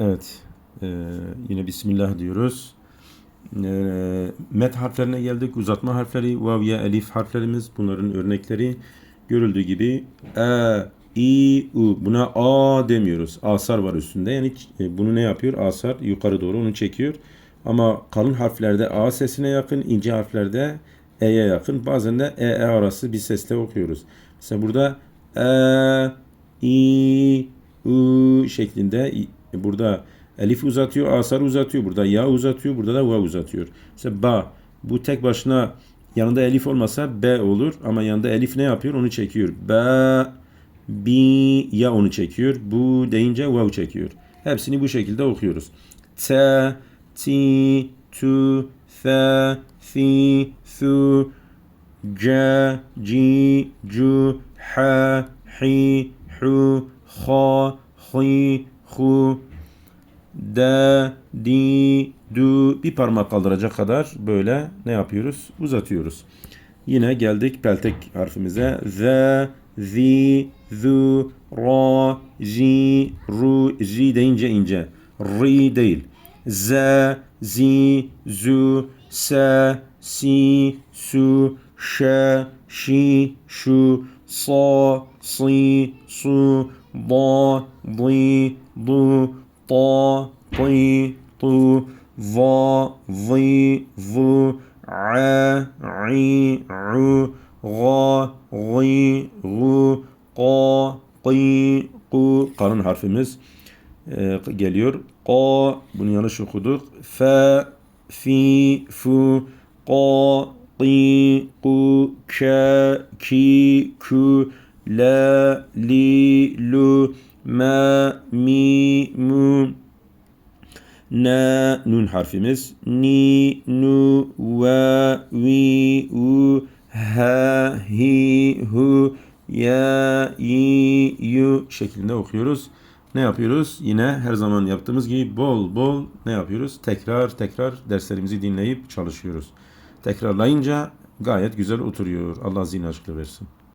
Evet. Ee, yine Bismillah diyoruz. Ee, met harflerine geldik. Uzatma harfleri, vav, ya, elif harflerimiz. Bunların örnekleri görüldüğü gibi e, i, u. Buna a demiyoruz. Asar var üstünde. Yani e, bunu ne yapıyor? Asar yukarı doğru onu çekiyor. Ama kalın harflerde a sesine yakın, ince harflerde e'ye yakın. Bazen de e, e arası bir sesle okuyoruz. Mesela burada e, i, u şeklinde i- burada elif uzatıyor, asar uzatıyor. Burada ya uzatıyor, burada da vav uzatıyor. Mesela ba bu tek başına yanında elif olmasa b olur ama yanında elif ne yapıyor? Onu çekiyor. Ba bi ya onu çekiyor. Bu deyince vav çekiyor. Hepsini bu şekilde okuyoruz. T, ti, tu, fe, fi, thu, ca, ci, cu, ha, hi, hu, ha, hi, hu, da, di, du bir parmak kaldıracak kadar böyle ne yapıyoruz? Uzatıyoruz. Yine geldik peltek harfimize. Z, zi, zu, ra, zi, ru, zi deyince ince. Ri değil. Z, zi, zu, se, si, su, ş, şi, şu, sa, si, su, da, di, du, ta, ti, tu, va, vi, vu, a, i, u, ga, gi, gu, ka, ki, ku. Kalın harfimiz e, geliyor. Ka, bunu yanlış okuduk. Fe, fi, fu, ka, ki, ku, ke, ki, ku, la, li, lu, ma, mi, mu, na nun harfimiz ni nu ve vi u ha hi hu ya yi yu şeklinde okuyoruz. Ne yapıyoruz? Yine her zaman yaptığımız gibi bol bol ne yapıyoruz? Tekrar tekrar derslerimizi dinleyip çalışıyoruz. Tekrarlayınca gayet güzel oturuyor. Allah zihin açıklığı versin.